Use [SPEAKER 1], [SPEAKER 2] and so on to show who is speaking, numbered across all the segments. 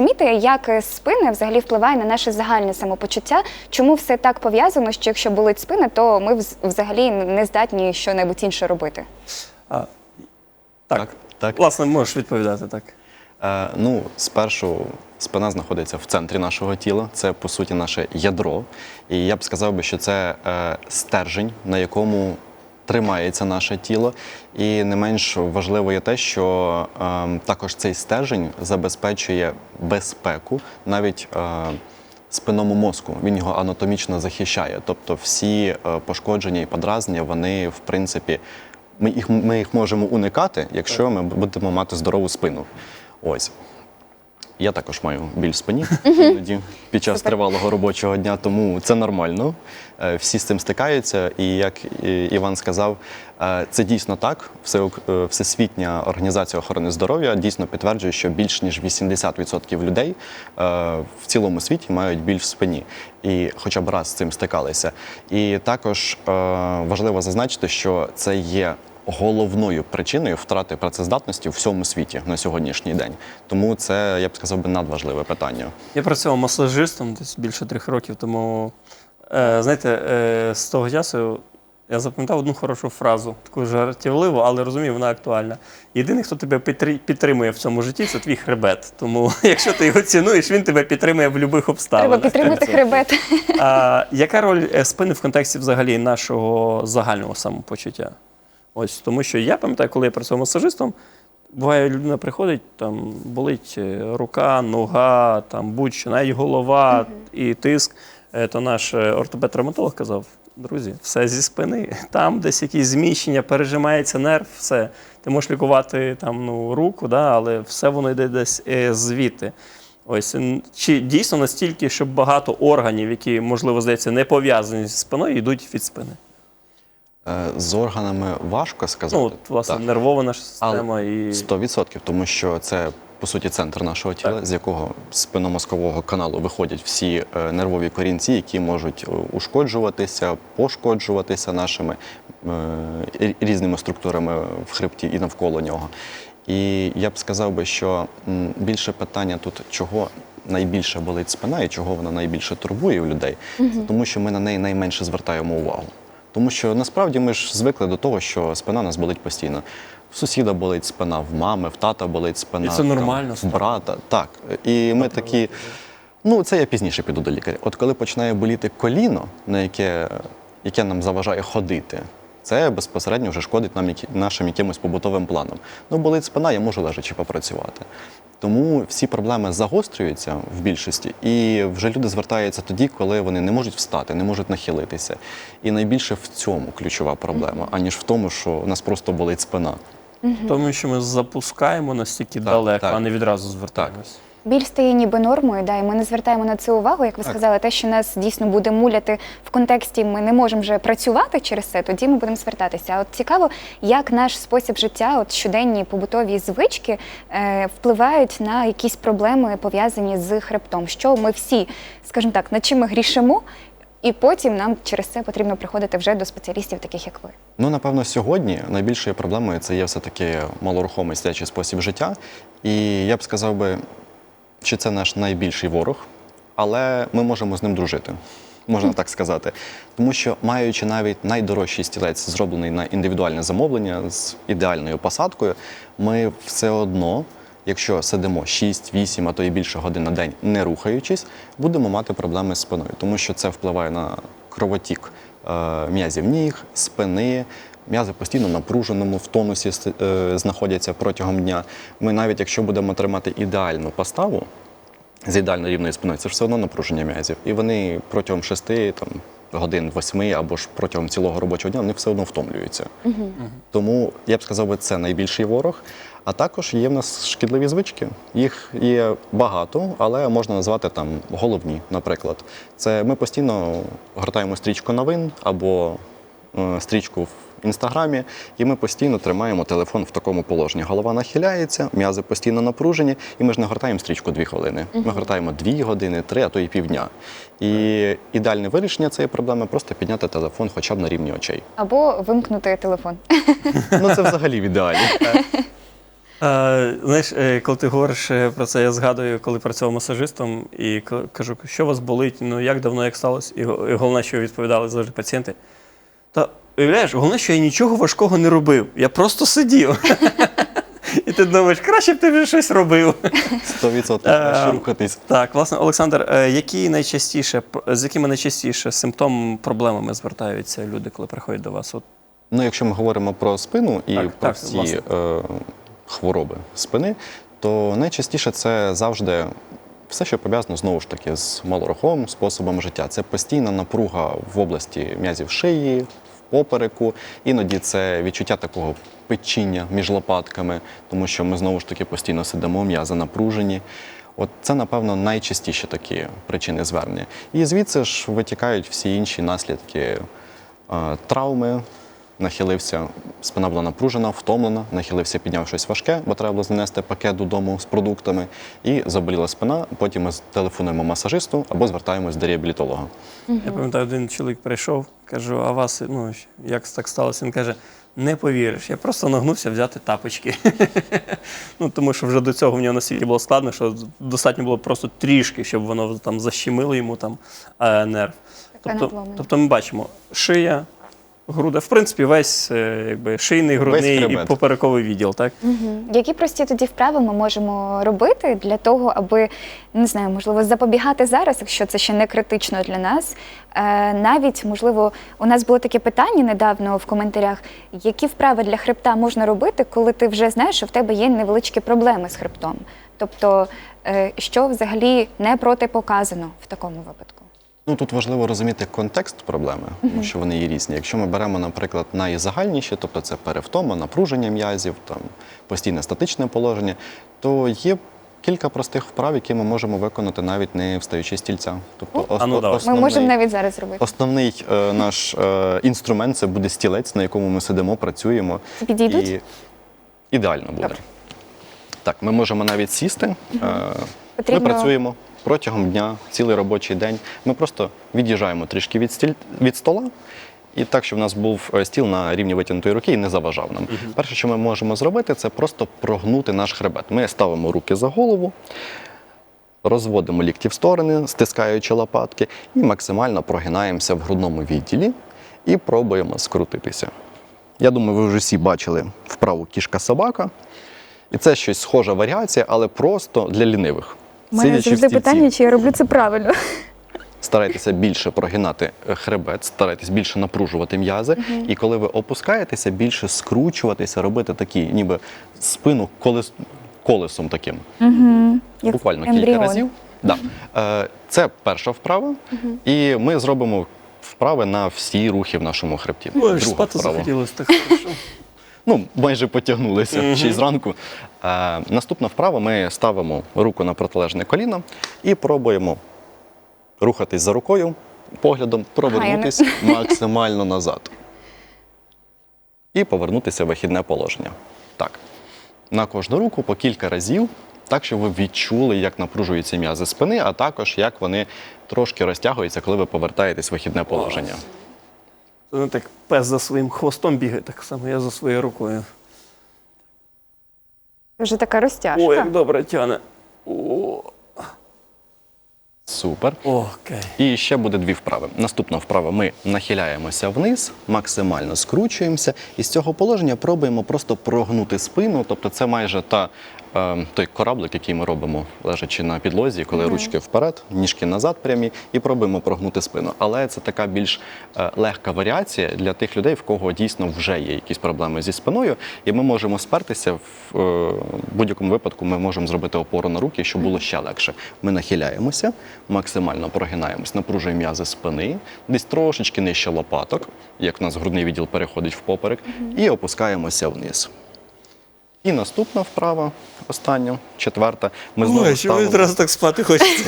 [SPEAKER 1] Розумієте, як спина взагалі впливає на наше загальне самопочуття? Чому все так пов'язано, що якщо болить спина, то ми взагалі не здатні щонебудь інше робити?
[SPEAKER 2] А, так.
[SPEAKER 3] Так, так.
[SPEAKER 2] Власне, можеш відповідати так.
[SPEAKER 3] Е, ну, спершу спина знаходиться в центрі нашого тіла. Це по суті наше ядро. І я б сказав би, що це е, стержень, на якому тримається наше тіло. І не менш важливо є те, що е, також цей стержень забезпечує безпеку навіть. Е, Спинному мозку він його анатомічно захищає. Тобто всі е, пошкодження і подразнення, вони в принципі ми їх, ми їх можемо уникати, якщо ми будемо мати здорову спину. Ось. Я також маю біль в спині іноді під час тривалого робочого дня, тому це нормально. Е, Всі з цим стикаються. І як Іван сказав, е, це дійсно так. Е, Всесвітня організація охорони здоров'я дійсно підтверджує, що більш ніж 80% людей в цілому світі мають біль в спині, і хоча б раз з цим стикалися. І також важливо зазначити, що це є головною причиною втрати працездатності у всьому світі на сьогоднішній день. Тому це, я б сказав, би надважливе питання.
[SPEAKER 2] Я працював масажистом десь більше трьох років, тому е, знаєте, е, з того часу я запам'ятав одну хорошу фразу, таку жартівливу, але розумію, вона актуальна. Єдиний, хто тебе підтримує в цьому житті, це твій хребет. Тому якщо ти його цінуєш, він тебе підтримує в будь-яких
[SPEAKER 1] Треба
[SPEAKER 2] обставинах.
[SPEAKER 1] підтримати хребет.
[SPEAKER 2] А, яка роль е, спини в контексті взагалі нашого загального самопочуття? Ось тому, що я пам'ятаю, коли я працював масажистом, буває, людина приходить, там болить е, рука, нога, там будь-що, навіть голова і тиск. Е, То наш е, ортопед-травматолог казав: друзі, все зі спини. Там десь якісь зміщення, пережимається нерв, все. Ти можеш лікувати там ну, руку, да, але все воно йде десь звідти. Ось чи дійсно настільки, щоб багато органів, які, можливо, здається, не пов'язані з спиною, йдуть від спини?
[SPEAKER 3] Е, З органами важко сказати.
[SPEAKER 2] Ну, от, власне,
[SPEAKER 3] Так.
[SPEAKER 2] нервова наша
[SPEAKER 3] Але
[SPEAKER 2] система і
[SPEAKER 3] 100%, тому що це по суті центр нашого тіла,
[SPEAKER 2] Так.
[SPEAKER 3] з якого з спинномозкового каналу виходять всі е, нервові корінці, які можуть е, ушкоджуватися, пошкоджуватися нашими е, різними структурами в хребті і навколо нього. І я б сказав би, що більше питання тут, чого найбільше болить спина і чого вона найбільше турбує у людей, це тому що ми на неї найменше звертаємо увагу. Тому що насправді ми ж звикли до того, що спина нас болить постійно. В сусіда болить спина, в мами, в тата болить спина.
[SPEAKER 2] І це нормально
[SPEAKER 3] В брата. Так. І ми такі. Ну, це я пізніше піду до лікаря. От коли починає боліти коліно, на яке, яке нам заважає ходити, це безпосередньо вже шкодить нам нашим якимось побутовим планам. Ну, болить спина, я можу лежачи попрацювати. Тому всі проблеми загострюються в більшості, і вже люди звертаються тоді, коли вони не можуть встати, не можуть нахилитися. І найбільше в цьому ключова проблема, аніж в тому, що у нас просто болить спина.
[SPEAKER 2] тому, що ми запускаємо настільки
[SPEAKER 3] Так,
[SPEAKER 2] далеко,
[SPEAKER 3] так.
[SPEAKER 2] а не відразу звертаємось.
[SPEAKER 1] Біль стає ніби нормою, да, і ми не звертаємо на це увагу. Як ви сказали, те, що нас дійсно буде муляти в контексті, ми не можемо вже працювати через це, тоді ми будемо звертатися. А от цікаво, як наш спосіб життя, от щоденні побутові звички е, впливають на якісь проблеми пов'язані з хребтом. Що ми всі, скажімо так, над чим ми грішимо, і потім нам через це потрібно приходити вже до спеціалістів, таких як ви.
[SPEAKER 3] Ну, напевно, сьогодні найбільшою проблемою це є все-таки малорухомий сидячий спосіб життя. І я б сказав би, що це наш найбільший ворог, але ми можемо з ним дружити. Можна так сказати. Тому що, маючи навіть найдорожчий стілець, зроблений на індивідуальне замовлення з ідеальною посадкою, ми все одно, якщо сидимо 6, 8, а то і більше годин на день, не рухаючись, будемо мати проблеми з спиною, тому що це впливає на кровотік е, м'язів ніг, спини. М'язи постійно напруженому в тонусі е, знаходяться протягом дня. Ми навіть якщо будемо тримати ідеальну поставу з ідеально рівною спиною, це ж все одно напруження м'язів. І вони протягом шести там, годин, восьми або ж протягом цілого робочого дня вони все одно втомлюються. Тому я б сказав, би, це найбільший ворог. А також є в нас шкідливі звички. Їх є багато, але можна назвати там головні, наприклад. Це ми постійно гортаємо стрічку новин або е, стрічку в інстаграмі, і ми постійно тримаємо телефон в такому положенні. Голова нахиляється, м'язи постійно напружені, і ми ж не гортаємо стрічку дві хвилини. Ми гортаємо дві години, три, а то і півдня. І ідеальне вирішення цієї проблеми просто підняти телефон хоча б на рівні очей.
[SPEAKER 1] Або вимкнути телефон.
[SPEAKER 3] Ну це взагалі в ідеалі.
[SPEAKER 2] Е, знаєш, е, коли ти говориш е, про це, я згадую, коли працював масажистом і кажу, що вас болить, ну як давно, як сталося, і головне, що відповідали завжди пацієнти. Та уявляєш, головне, що я нічого важкого не робив. Я просто сидів. І ти думаєш, краще б ти вже щось робив.
[SPEAKER 3] 100% краще
[SPEAKER 2] Е,
[SPEAKER 3] рухатись.
[SPEAKER 2] Так, власне, Олександр, е, які найчастіше, з якими найчастіше симптомами, проблемами звертаються люди, коли приходять до вас? От,
[SPEAKER 3] Ну, якщо ми говоримо про спину і
[SPEAKER 2] Так,
[SPEAKER 3] про всі е, хвороби спини, то найчастіше це завжди все, що пов'язано знову ж таки з малорухомим способом життя. Це постійна напруга в області м'язів шиї, попереку. Іноді це відчуття такого печіння між лопатками, тому що ми знову ж таки постійно сидимо, м'язи напружені. От це, напевно, найчастіші такі причини звернення. І звідси ж витікають всі інші наслідки е, травми, нахилився, спина була напружена, втомлена, нахилився, підняв щось важке, бо треба було занести пакет додому з продуктами, і заболіла спина. Потім ми телефонуємо масажисту або звертаємось до реабілітолога.
[SPEAKER 2] Я пам'ятаю, один чоловік прийшов, кажу, а вас, ну, як так сталося? Він каже, не повіриш, я просто нагнувся взяти тапочки. ну, тому що вже до цього в нього на світі було складно, що достатньо було просто трішки, щоб воно там защемило йому там е, нерв. Тобто, тобто ми бачимо шия, груда, в принципі, весь е, якби, шийний, грудний і
[SPEAKER 3] хребет.
[SPEAKER 2] поперековий відділ, так?
[SPEAKER 1] Мгм. Які прості тоді вправи ми можемо робити для того, аби не знаю, можливо, запобігати зараз, якщо це ще не критично для нас. Е, навіть можливо, у нас було таке питання недавно в коментарях: які вправи для хребта можна робити, коли ти вже знаєш, що в тебе є невеличкі проблеми з хребтом? Тобто, е, що взагалі не протипоказано в такому випадку?
[SPEAKER 3] Ну тут важливо розуміти контекст проблеми, тому що вони є різні. Якщо ми беремо, наприклад, найзагальніші, тобто це перевтома, напруження м'язів, там постійне статичне положення, то є кілька простих вправ, які ми можемо виконати навіть не встаючи з стільця. Тобто
[SPEAKER 2] А ну, давай.
[SPEAKER 1] Ми можемо навіть зараз зробити.
[SPEAKER 3] Основний е, наш е, інструмент це буде стілець, на якому ми сидимо, працюємо.
[SPEAKER 1] Підійдуть?
[SPEAKER 3] І ідеально буде.
[SPEAKER 1] Добре.
[SPEAKER 3] Так, ми можемо навіть сісти. Е,
[SPEAKER 1] Потрібно-
[SPEAKER 3] Ми працюємо протягом дня, цілий робочий день. Ми просто від'їжджаємо трішки від, стіль... від стола. І так, щоб в нас був е, стіл на рівні витягнутої руки і не заважав нам. Перше, що ми можемо зробити, це просто прогнути наш хребет. Ми ставимо руки за голову, розводимо лікті в сторони, стискаючи лопатки, і максимально прогинаємося в грудному відділі і пробуємо скрутитися. Я думаю, ви вже всі бачили вправу кішка-собака. І це щось схожа варіація, але просто для лінивих.
[SPEAKER 1] У мене
[SPEAKER 3] Сидячи в
[SPEAKER 1] завжди
[SPEAKER 3] стільці,
[SPEAKER 1] питання, чи я роблю це правильно.
[SPEAKER 3] старайтеся більше прогинати е, хребет, старайтесь більше напружувати м'язи. І коли ви опускаєтеся, більше скручуватися, робити такі, ніби спину колес, колесом таким.
[SPEAKER 1] Як
[SPEAKER 3] Буквально
[SPEAKER 1] ембріон.
[SPEAKER 3] кілька разів. Да. Е, Це перша вправа, і ми зробимо вправи на всі рухи в нашому хребті.
[SPEAKER 2] Ой,
[SPEAKER 3] Друга
[SPEAKER 2] спати
[SPEAKER 3] вправа.
[SPEAKER 2] захотілося так хорошо.
[SPEAKER 3] Ну, майже потягнулися ще й зранку. Е, наступна вправа ми ставимо руку на протилежне коліно і пробуємо рухатись за рукою, поглядом, провернутися максимально назад. І повернутися в вихідне положення. Так. На кожну руку по кілька разів, так, щоб ви відчули, як напружуються м'язи спини, а також як вони трошки розтягуються, коли ви повертаєтесь в вихідне положення.
[SPEAKER 2] Це не так пес за своїм хвостом бігає, так само я за своєю рукою.
[SPEAKER 1] Вже така розтяжка.
[SPEAKER 2] О, як добре тяне. О,
[SPEAKER 3] Супер.
[SPEAKER 2] окей.
[SPEAKER 3] І ще буде дві вправи. Наступна вправа ми нахиляємося вниз, максимально скручуємося, і з цього положення пробуємо просто прогнути спину. Тобто це майже та, той кораблик, який ми робимо, лежачи на підлозі, коли ручки вперед, ніжки назад прямі, і пробуємо прогнути спину. Але це така більш е, легка варіація для тих людей, в кого дійсно вже є якісь проблеми зі спиною, і ми можемо спертися в е, будь-якому випадку. Ми можемо зробити опору на руки, щоб було ще легше. Ми нахиляємося, максимально прогинаємось, напружуємо м'язи спини, десь трошечки нижче лопаток, як у нас грудний відділ переходить в поперек, і опускаємося вниз. І наступна вправа, остання, четверта. Ми знову
[SPEAKER 2] мені
[SPEAKER 3] ставимо,
[SPEAKER 2] одразу так спати хочеться.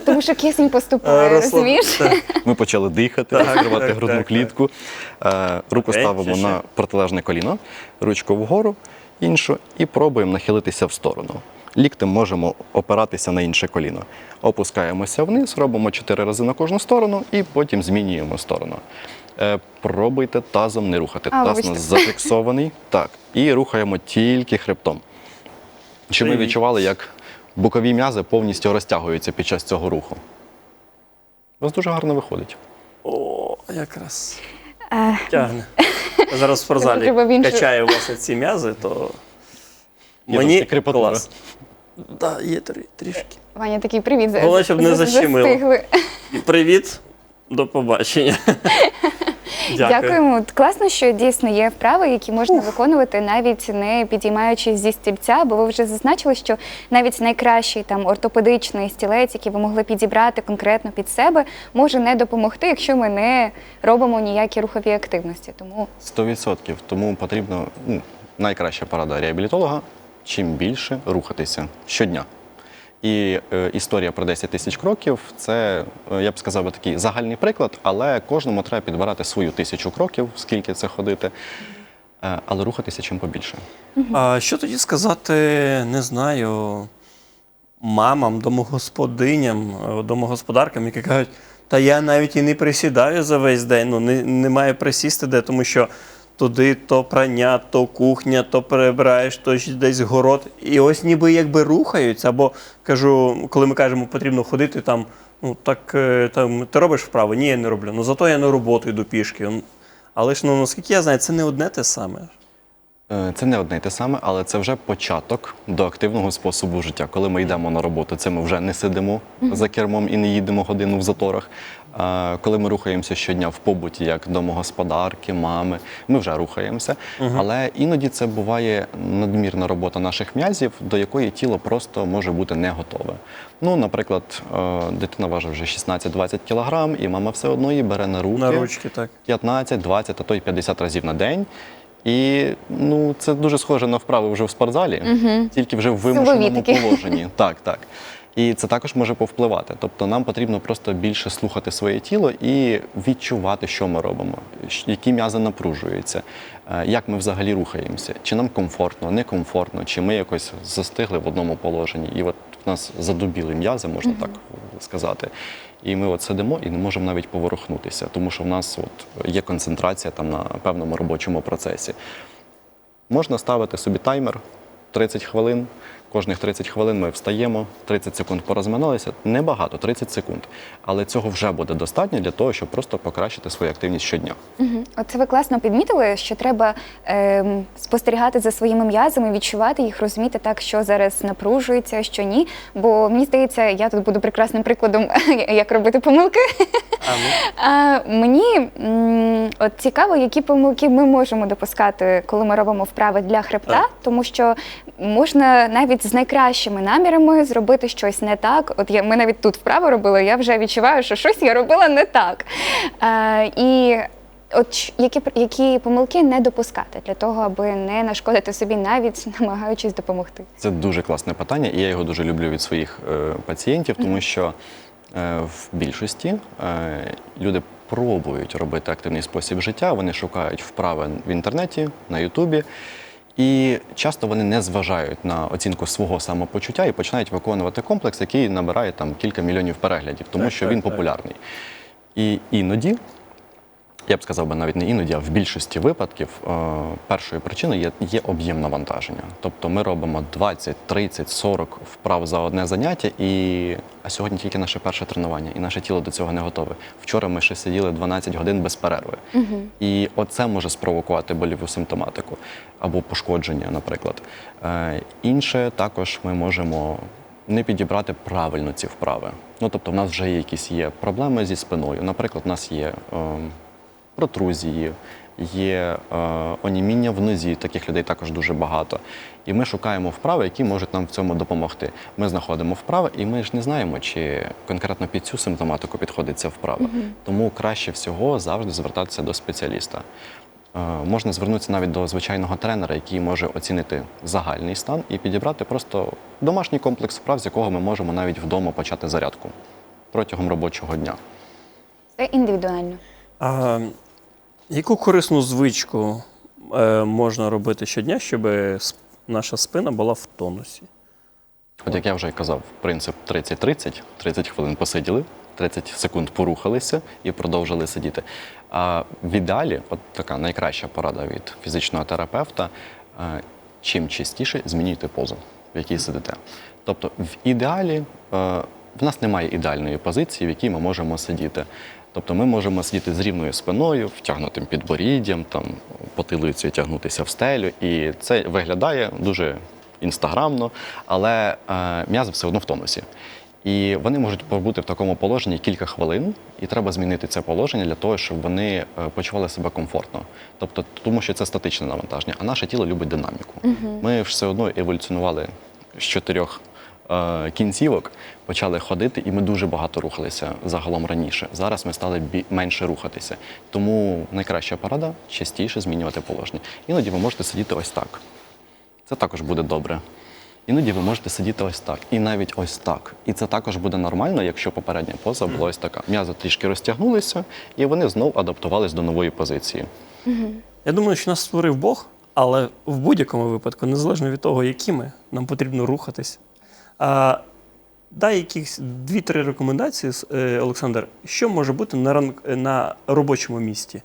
[SPEAKER 1] Тому що кисень поступає, розумієш?
[SPEAKER 3] Ми почали дихати,
[SPEAKER 2] Так,
[SPEAKER 3] грудну клітку. Е, руку ставимо
[SPEAKER 2] ще, ще.
[SPEAKER 3] на протилежне коліно, ручку вгору, іншу, і пробуємо нахилитися в сторону. Ліктем можемо опиратися на інше коліно. Опускаємося вниз, робимо чотири рази на кожну сторону і потім змінюємо сторону. Е, Пробуйте тазом не рухати.
[SPEAKER 1] А,
[SPEAKER 3] Таз у нас зафіксований. Так. І рухаємо тільки хребтом. Чи ми відчували, як бокові м'язи повністю розтягуються під час цього руху? У вас дуже гарно виходить.
[SPEAKER 2] О, якраз
[SPEAKER 1] Е,
[SPEAKER 2] тягне. Зараз в спортзалі
[SPEAKER 1] іншу-
[SPEAKER 2] качаю ці м'язи, то
[SPEAKER 3] Є
[SPEAKER 2] мені клас. Так, є трішки.
[SPEAKER 1] Ваня, такий привіт.
[SPEAKER 2] Головне, щоб не защемило. Привіт, до побачення. Дякую.
[SPEAKER 1] Дякуємо. Класно, що дійсно є вправи, які можна виконувати навіть не підіймаючись зі стільця, бо ви вже зазначили, що навіть найкращий там ортопедичний стілець, який ви могли підібрати конкретно під себе, може не допомогти, якщо ми не робимо ніякі рухові активності. Тому
[SPEAKER 3] 100%. Тому потрібно ну, найкраща порада реабілітолога чим більше рухатися щодня. І е, історія про 10 тисяч кроків це, е, я б сказав, би, такий загальний приклад, але кожному треба підбирати свою тисячу кроків, скільки це ходити, е, але рухатися чим побільше.
[SPEAKER 2] А що тоді сказати, не знаю, мамам, домогосподиням, е, домогосподаркам, які кажуть, та я навіть і не присідаю за весь день, ну не, не маю присісти де, тому що туди то прання, то кухня, то перебираєш, то десь город. І ось ніби якби рухаються. Або кажу, коли ми кажемо, потрібно ходити там, ну так е, там, ти робиш вправи? Ні, я не роблю. Ну зато я на роботу йду пішки. Але ж ну наскільки я знаю, це не одне те саме.
[SPEAKER 3] Е, Це не одне й те саме, але це вже початок до активного способу життя. Коли ми йдемо на роботу, це ми вже не сидимо за кермом і не їдемо годину в заторах. Коли ми рухаємося щодня в побуті, як домогосподарки, мами, ми вже рухаємося. Але іноді це буває надмірна робота наших м'язів, до якої тіло просто може бути не готове. Ну, наприклад, е, дитина важить вже 16-20 кілограм, і мама все одно її бере на руки.
[SPEAKER 2] На ручки, так.
[SPEAKER 3] 15, 20, а то й 50 разів на день. І ну, це дуже схоже на вправи вже в спортзалі, тільки вже в вимушеному положенні. Так, так. І це також може повпливати. Тобто нам потрібно просто більше слухати своє тіло і відчувати, що ми робимо, які м'язи напружуються, е, як ми взагалі рухаємося, чи нам комфортно, некомфортно, чи ми якось застигли в одному положенні. І от в нас задубіли м'язи, можна так сказати. І ми от сидимо і не можемо навіть поворухнутися, тому що в нас от є концентрація там на певному робочому процесі. Можна ставити собі таймер 30 хвилин. Кожних 30 хвилин ми встаємо, 30 секунд порозминалися. Небагато, 30 секунд. Але цього вже буде достатньо для того, щоб просто покращити свою активність щодня.
[SPEAKER 1] Мгм. Оце ви класно підмітили, що треба ем, спостерігати за своїми м'язами, відчувати їх, розуміти так, що зараз напружується, що ні. Бо мені здається, я тут буду прекрасним прикладом, як робити помилки.
[SPEAKER 2] А, ну,
[SPEAKER 1] мені м, от цікаво, які помилки ми можемо допускати, коли ми робимо вправи для хребта,
[SPEAKER 2] Так.
[SPEAKER 1] тому що можна навіть з найкращими намірами зробити щось не так. От я ми навіть тут вправи робили, я вже відчуваю, що щось я робила не так. А, і От ч- які, які помилки не допускати для того, аби не нашкодити собі, навіть намагаючись допомогти.
[SPEAKER 3] Це дуже класне питання, і я його дуже люблю від своїх е, пацієнтів, тому що в більшості е, люди пробують робити активний спосіб життя, вони шукають вправи в інтернеті, на Ютубі. І часто вони не зважають на оцінку свого самопочуття і починають виконувати комплекс, який набирає там кілька мільйонів переглядів, тому
[SPEAKER 2] Так,
[SPEAKER 3] що
[SPEAKER 2] так,
[SPEAKER 3] він
[SPEAKER 2] так.
[SPEAKER 3] популярний. І іноді я б сказав би навіть не іноді, а в більшості випадків е, першою причиною є, є об'єм навантаження. Тобто ми робимо 20, 30, 40 вправ за одне заняття, і а сьогодні тільки наше перше тренування, і наше тіло до цього не готове. Вчора ми ще сиділи 12 годин без перерви. І оце може спровокувати боліву симптоматику або пошкодження, наприклад. Е, інше також ми можемо не підібрати правильно ці вправи. Ну тобто, в нас вже є якісь є проблеми зі спиною. Наприклад, у нас є. ем, протрузії, є е, оніміння в нозі, таких людей також дуже багато. І ми шукаємо вправи, які можуть нам в цьому допомогти. Ми знаходимо вправи, і ми ж не знаємо, чи конкретно під цю симптоматику підходить ця вправа. Тому краще всього завжди звертатися до спеціаліста. Е, Можна звернутися навіть до звичайного тренера, який може оцінити загальний стан і підібрати просто домашній комплекс вправ, з якого ми можемо навіть вдома почати зарядку протягом робочого дня.
[SPEAKER 1] Це індивідуально.
[SPEAKER 2] А яку корисну звичку е, можна робити щодня, щоб наша спина була в тонусі?
[SPEAKER 3] От як я вже казав, принцип 30-30, 30 хвилин посиділи, 30 секунд порухалися і продовжили сидіти. А в ідеалі, от така найкраща порада від фізичного терапевта, е, чим частіше змінюйте позу. в якій сидите. Тобто, в ідеалі е, в нас немає ідеальної позиції, в якій ми можемо сидіти. Тобто ми можемо сидіти з рівною спиною, втягнутим підборіддям, там потилицею тягнутися в стелю, і це виглядає дуже інстаграмно, але е, м'язи все одно в тонусі. І вони можуть побути в такому положенні кілька хвилин, і треба змінити це положення для того, щоб вони е, почували себе комфортно. Тобто, тому що це статичне навантаження, а наше тіло любить динаміку. Ми ж все одно еволюціонували з чотирьох кінцівок, почали ходити, і ми дуже багато рухалися загалом раніше. Зараз ми стали бі- менше рухатися. Тому найкраща порада частіше змінювати положення. Іноді ви можете сидіти ось так. Це також буде добре. Іноді ви можете сидіти ось так, і навіть ось так. І це також буде нормально, якщо попередня поза була ось така. М'язи трішки розтягнулися, і вони знов адаптувались до нової позиції.
[SPEAKER 2] Я думаю, що нас створив Бог, але в будь-якому випадку, незалежно від того, якими, нам потрібно рухатись. А, дай якісь дві-три рекомендації, е, Олександр, що може бути на, ран... на робочому місці,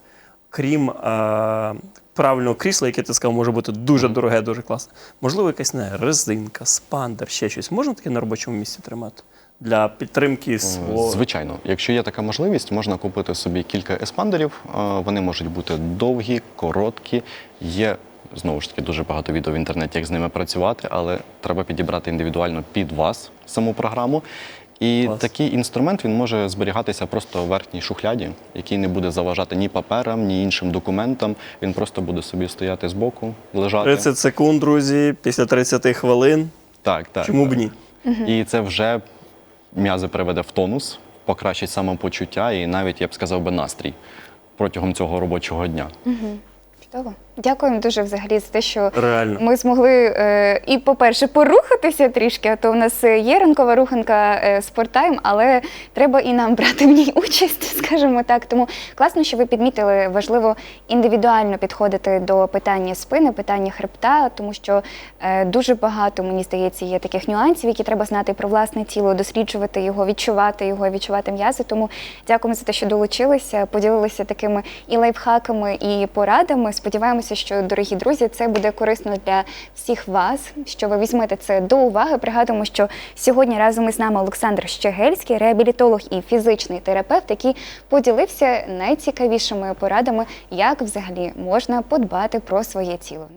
[SPEAKER 2] крім а, правильного крісла, яке ти сказав, може бути дуже дороге, дуже класне. Можливо, якась не резинка, спандер, ще щось. Можна таке на робочому місці тримати? Для підтримки свого.
[SPEAKER 3] Звичайно, якщо є така можливість, можна купити собі кілька еспандерів. Е, Вони можуть бути довгі, короткі. Є знову ж таки дуже багато відео в інтернеті, як з ними працювати, але треба підібрати індивідуально під вас саму програму. І
[SPEAKER 2] Клас.
[SPEAKER 3] такий інструмент він може зберігатися просто в верхній шухляді, який не буде заважати ні паперам, ні іншим документам. Він просто буде собі стояти збоку, лежати.
[SPEAKER 2] 30 секунд, друзі, після 30 хвилин.
[SPEAKER 3] Так, так.
[SPEAKER 2] Чому б ні?
[SPEAKER 3] І це вже м'язи приведе в тонус, покращить самопочуття і навіть, я б сказав би, настрій протягом цього робочого дня.
[SPEAKER 1] Чудово. Дякуємо дуже взагалі за те, що
[SPEAKER 2] Реально.
[SPEAKER 1] ми змогли е, і, по-перше, порухатися трішки, а то в нас е, є ранкова руханка е, спорттайм, але треба і нам брати в ній участь, скажімо так. Тому класно, що ви підмітили, важливо індивідуально підходити до питання спини, питання хребта, тому що е, дуже багато, мені здається, є таких нюансів, які треба знати про власне тіло, досліджувати його, відчувати його, відчувати м'язи. Тому дякуємо за те, що долучилися, поділилися такими і лайфхаками, і порадами. Сподіваємося, що, дорогі друзі, це буде корисно для всіх вас, що ви візьмете це до уваги. Пригадуємо, що сьогодні разом із нами Олександр Щегельський, реабілітолог і фізичний терапевт, який поділився найцікавішими порадами, як взагалі можна подбати про своє тіло.